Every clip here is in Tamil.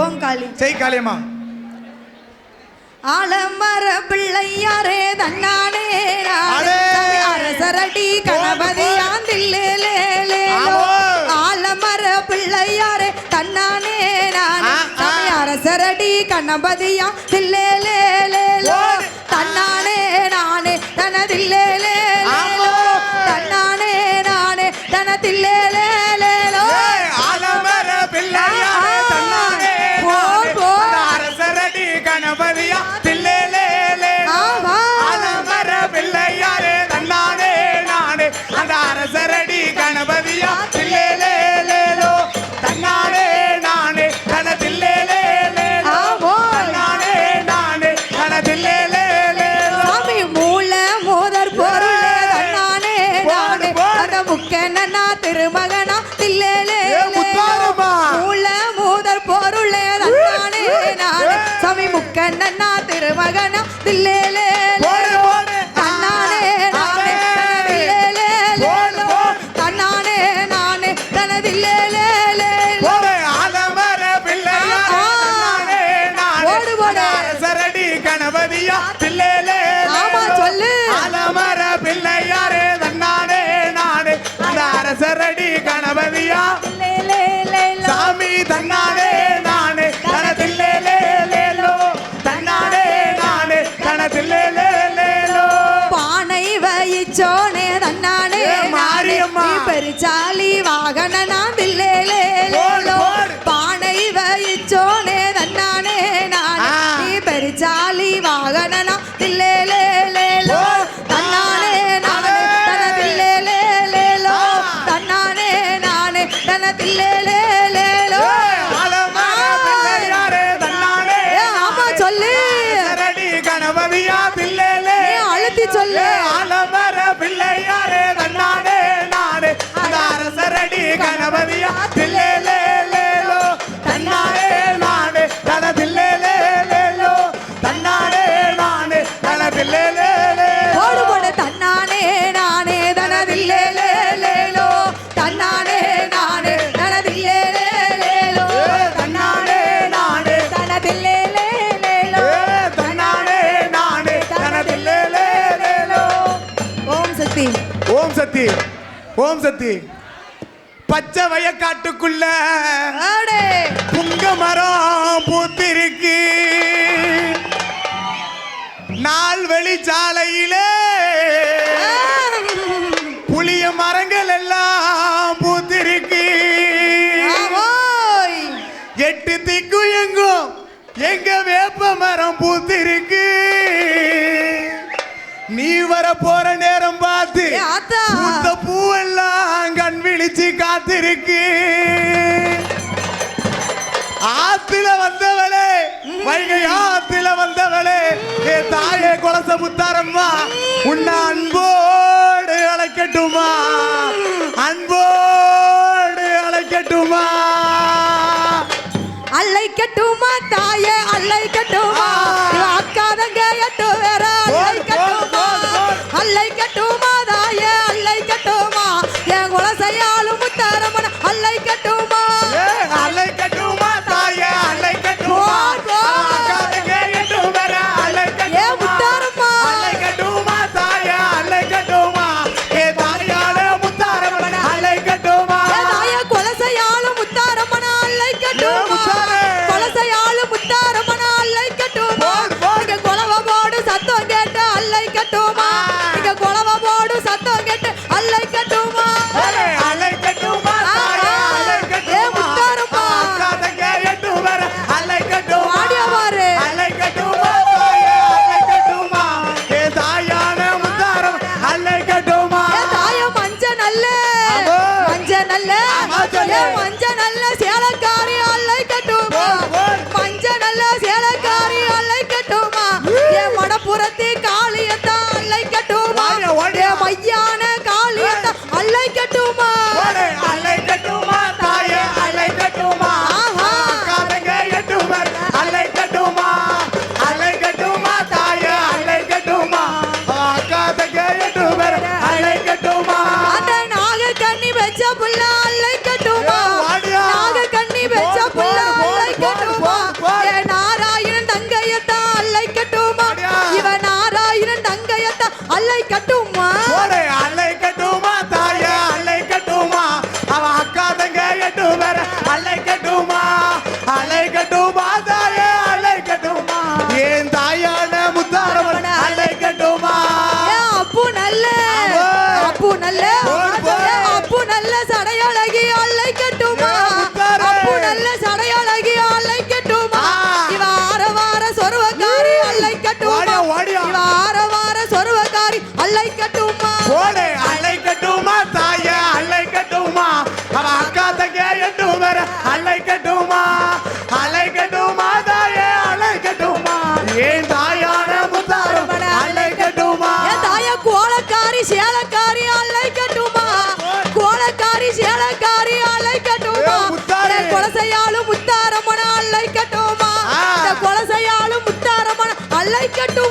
ஓம் காளி செய் காளியம்மா. ஆலமர பிள்ளையாரே தன்னானே அரசரடி கணபதி. ஓம் சக்தி. பச்சை வயக்காட்டுக்குள்ள புங்க மரம் பூத்திருக்கு. நாள் வெளிச்சாலையிலே புளிய மரங்கள் எல்லாம் பூத்திருக்கு. எட்டு திக்கு எங்கும் எங்க வேப்ப மரம் பூத்திருக்கு. நீ வர போற நேரம் முத்தாரம்மா உன்ன அன்பு அலைகட்டுமா அலைகட்டுமா தாயே அலைகட்டுமா ஏன் தாயான முத்தாரம் அலைகட்டுமா தாய கோலக்காரி சேலக்காரி அலைகட்டுமா கோலக்காரி சேலக்காரி அலைகட்டுமா கொலசையாலும் முத்தாரமன அலைகட்டுமா கொலசையாலும் முத்தாரமன அலைகட்டுமா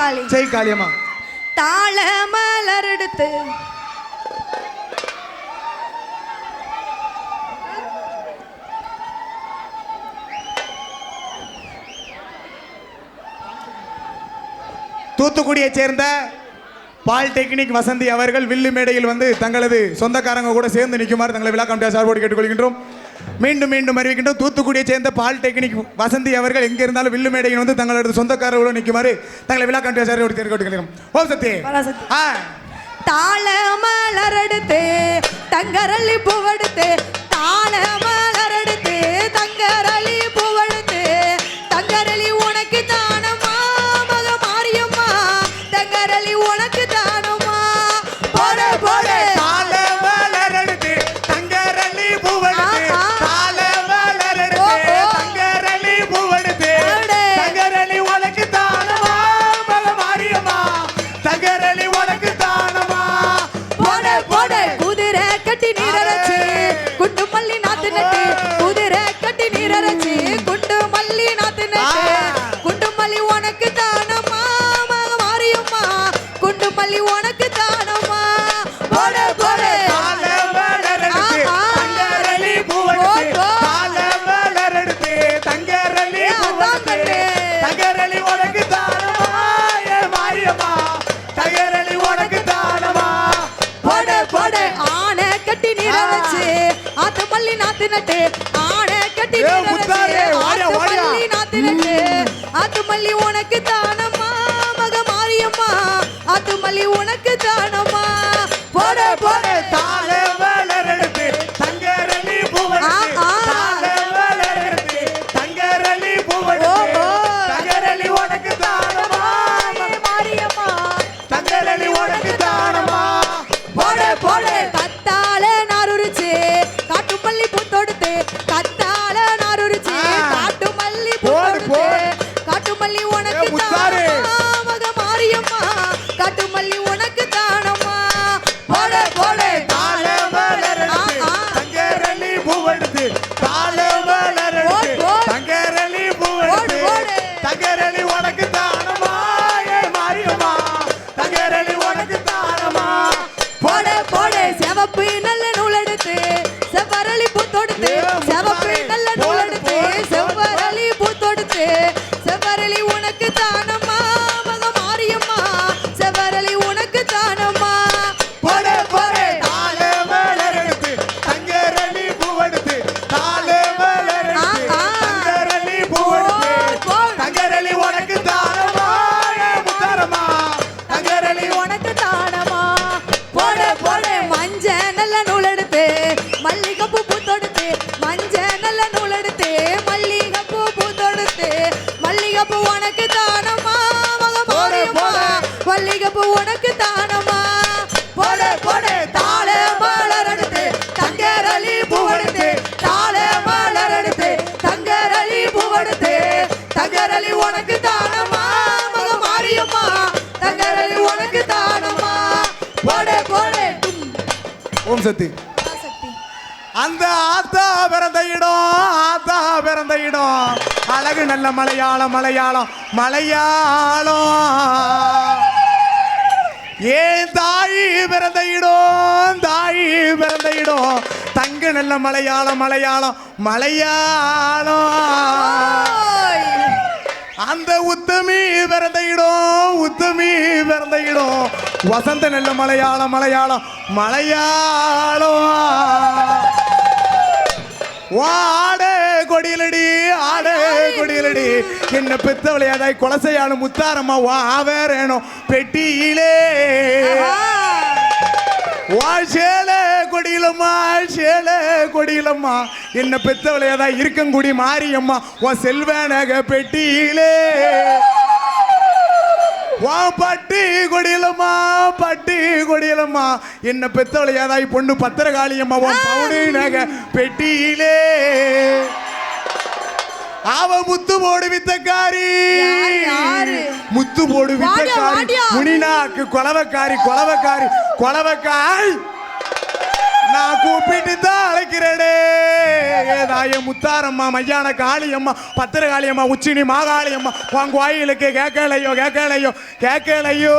காளி. ஜெய் காளியம்மா. தாள மலர் எடுத்து. தூத்துக்குடியை சேர்ந்த பாலிடெக்னிக் வசந்தி அவர்கள் வில்லு மேடையில் வந்து தங்களது சொந்தக்காரங்க கூட சேர்ந்து நிற்குமாறு தங்களை விழா கமிட்டியார் சார்போடு கேட்டுக்கொள்கின்றோம். மீண்டும் மீண்டும் அறிவிக்கின்ற தூத்துக்குடியை சேர்ந்த பாலிடெக்னிக் வசந்தி அவர்கள் எங்கே இருந்தாலும் வில்லு மேடையில் வந்து தங்களது சொந்தக்காரர்களும் நிற்குமாறு தங்களை விழா கண்டு சார் கேட்டுக்கிறோம் ஓம் சத்தி ஆ. தாள மலரெடுத்து தங்கரளி பூவெடுத்து தாள தங்கரளி பூவெடுத்து தங்கரளி உனக்கு தானமா மக தங்கரளி உனக்கு தானம் நட்டு ஆணை கட்டி மல்லி நாத்து நட்டு ஆத்து மல்லி உனக்கு தானம்மா மக மாரியம்மா. ஆத்து மல்லி உனக்கு தானம்மா. ஓம் சக்தி. அந்த ஆத்தா பிறந்த இடம் ஆத்தா பிறந்த இடம். அழகு நல்ல மலையாளம் மலையாளம் மலையாளம். ஏன் தாய் பிறந்த இடம் தாய் பிறந்த இடம்? தங்க நல்ல மலையாளம் மலையாளம் மலையாளம். அந்த உத்தமி பிறந்த இடம் உத்தமி பிறந்த இடம். வசந்த நல்ல மலையாளம் மலையாளம்? மலையாளம். வாட கொடியிலடி ஆட கொடியிலடி. என்ன பெத்த விளையாதாய் கொலசையான முத்தாரம்மா வா வேறேனோ பெட்டியிலே. வா சேல கொடியிலம்மா சேல கொடியிலம்மா. என்ன பெத்த விளையாதாய் இருக்கங்குடி மாரியம்மா உன் செல்வனக பெட்டியிலே. வா பட்டி குடியிலமா பட்டி குடியிலமா என்ன பெத்தவளை ஏதாய் பொண்ணு பத்திரகாளி அம்மா பவுனு பெட்டியிலே. அவ முத்து போடு வித்தக்காரி. முத்து போடு வித்தக்காரி. முனிநாக்கு கொலவக்காரி கொலவக்காரி கொலவக்காய். நான் கூப்பிட்டு தான் அழைக்கிறேனே. ஏதாய முத்தாரம்மா மையான காளியம்மா பத்திர காளியம்மா உச்சினி மாகாளியம்மா உன் கோயிலுக்கு கேட்கலையோ கேட்கலையோ கேட்கலையோ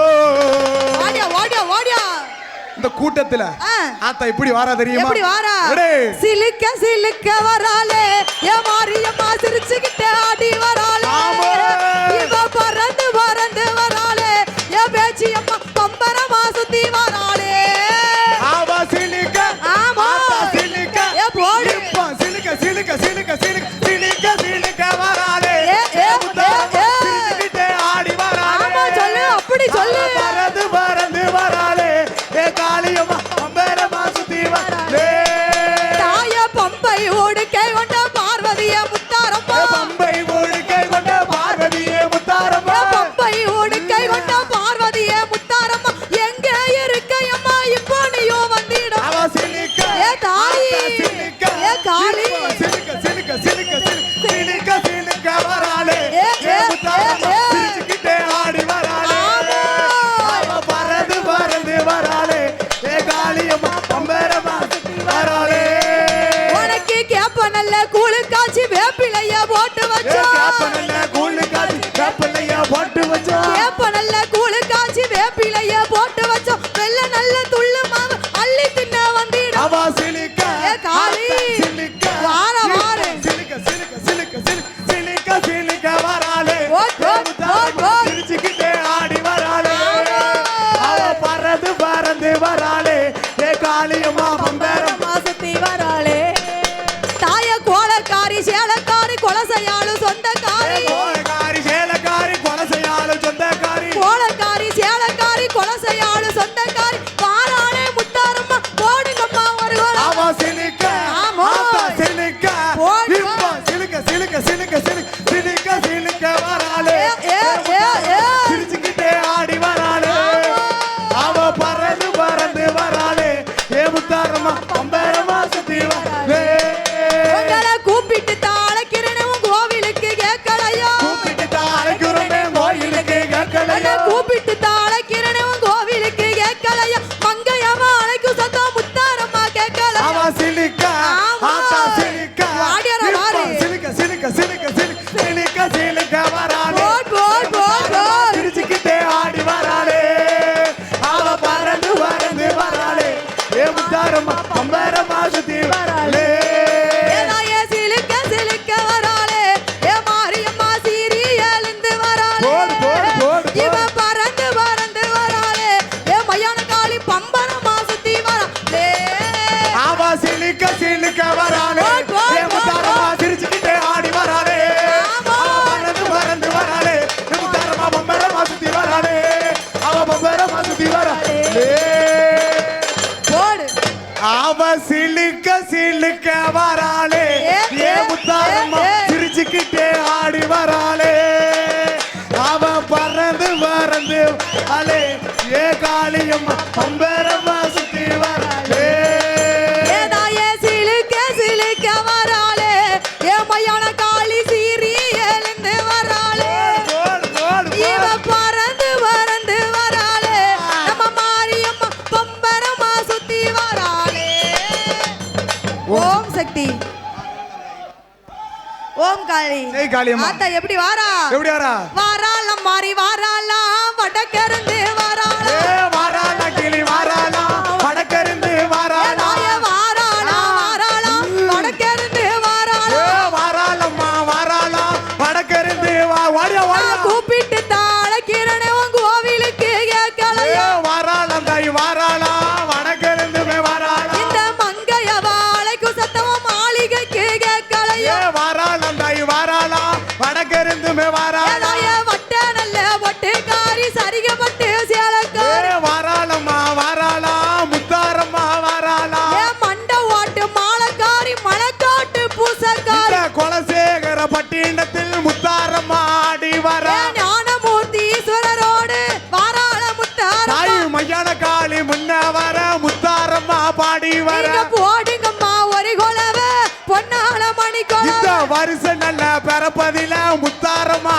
இந்த கூட்டத்துல ஆத்தா இப்படி வாரா தெரியுமா? இப்படி வாரா? சிலுக்க சிலுக்க வராளே. ஏ மாரியம்மா சிரிச்சுக்கிட்டு ஆடி வராளே. மச்சான் காலே ஏ காளியம்மா பம்பரம்மா சுத்தி வராளே. ஏதாயே சிலுக்க சிலுக்க வராளே. ஏ மையான காளி சீரி எழுந்து வராளே இவ பறந்து பறந்து வராளே. நம்ம மாரியம்மா பம்பரமா சுத்தி வராளே. ஓம் ஓம் காளி. ஜெய் காளி அம்மா. ஆத்தா எப்படி வாரா? எப்படி வாரா? வாராலாம் மாறி வாராலாம் வடக்கிருந்து வாரா. ஏ சேலக்காரி. வாராளம்மா வாராளா முத்தாரம்மா வாராளா. மண்ட ஓட்டு மாலக்காரி மணக்காட்டு பூசக்காரி. குலசேகர பட்டினத்தில் முத்தாரம்மா ஆடி வர. ஞானமூர்த்தி ஈஸ்வரரோடு வாராள முத்தாரம்மா. தாய் மையான காளி முன்ன வர முத்தாரம்மா பாடி வர. போடுங்கம்மா ஒரு கொலவ. பொன்னால மணி கொலவ வருஷம் நல்ல பிறப்பதில முத்தாரம்மா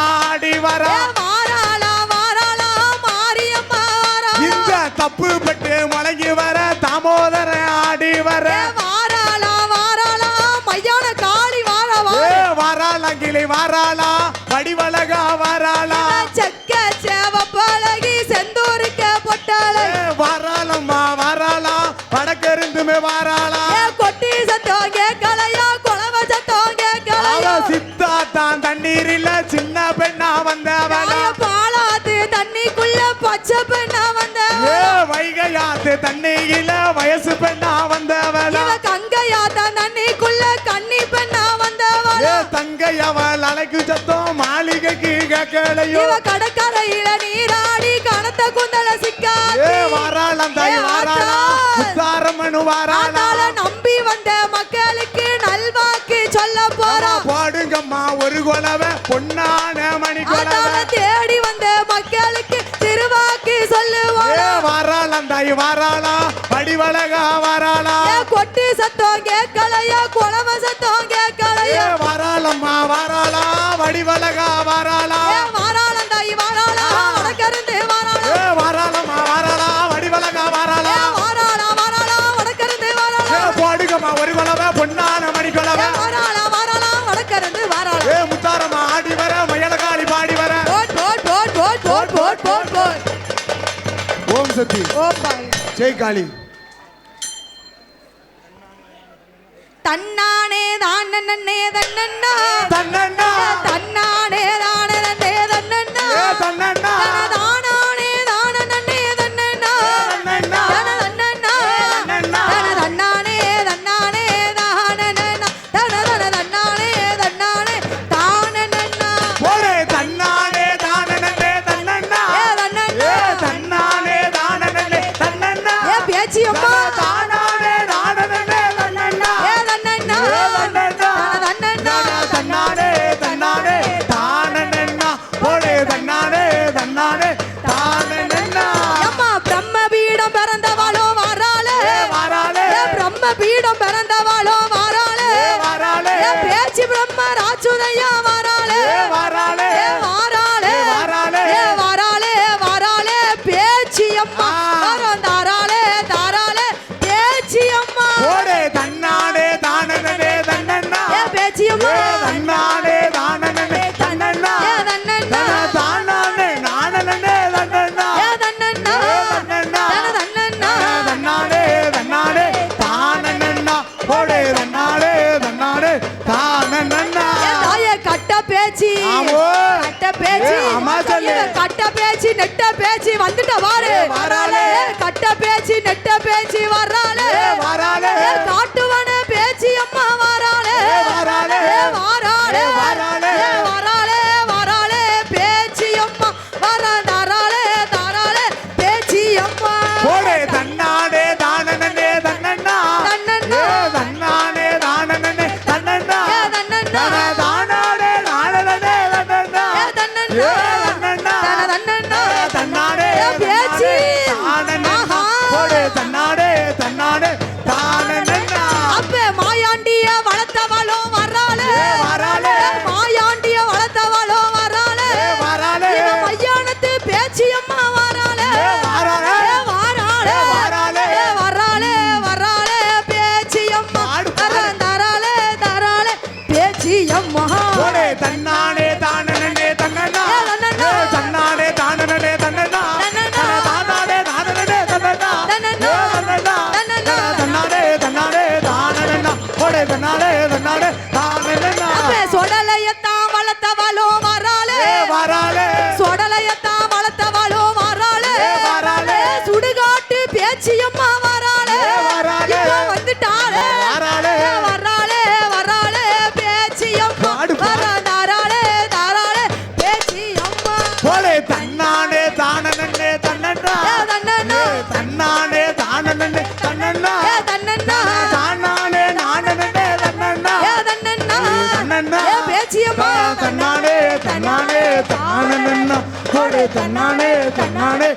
வாராளங்கிளி வாராளா வடிவழகா வாராளா. செக்க சேவப்பழகி செந்தூருக்க பொட்டழகி ஏ வாராளம்மா வாராளா வடக்கிருந்துமே வாராளா. கொட்டி சத்தம் கேட்கலையா குழவ சத்தம் கேட்கலையா சித்தா தான் தண்ணீரில் சின்ன பெண்ணா வந்தவள. பாலாத்து தண்ணிக்குள்ள பச்சை பெண்ணா வந்த ஏ வைகையாத்து தண்ணீரில வயசு பெண்ணா அவள் அலைக்கு சத்தம் மாளிகைக்கு கேட்கலையோ கடற்கரையில நீராடி கனத்த குந்தல சிக்காதி வாராளம் தாய் வாராளா. முத்தாரம்மனு வாராளா? நம்பி வந்த மக்களுக்கு நல்வாக்கு சொல்ல போறோம் பாடுங்கம்மா ஒரு கொலவை பொன்னான மணி கொலவை. தேடி வந்த மக்களுக்கு திருவாக்கு ஏ சொல்லுவோம் வாராளம் தாய் வாராளா? வடிவழகா வாராளா? கொட்டி சத்தம் கேட்கலையா? குழவ சத்தம் வாராளா. வடிவழகா வாராளா வாராளம் தாய் வாராளா வடக்கருந்து வாராளா. ஏ வாராளம்மா வாராளா வடிவழகா வாராளா. வாராளா வாராளா வடக்கருந்து வாராளா. ஏ போடுங்கம்மா ஒரு கொலவை பொன்னான மணி கொலவை. வாராளா வாராளா வடக்கருந்து வாராளா. ஏ முத்தாரம்மா ஆடி வர மயிலகாளி பாடி வர போட் போட் போட் போட் போட் போட் போட். போட் ஓம் சக்தி. ஓ பாய். ஜெய் காளி. தன்னானே தான் நன்னே தன்னண்ணா. தன்னண்ணா. தன்னானே தான தன்னண்ணா. தன்னண்ணா. தானானே தான வந்துட்டவா? தன்னானே தன்னானே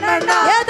No, no, no.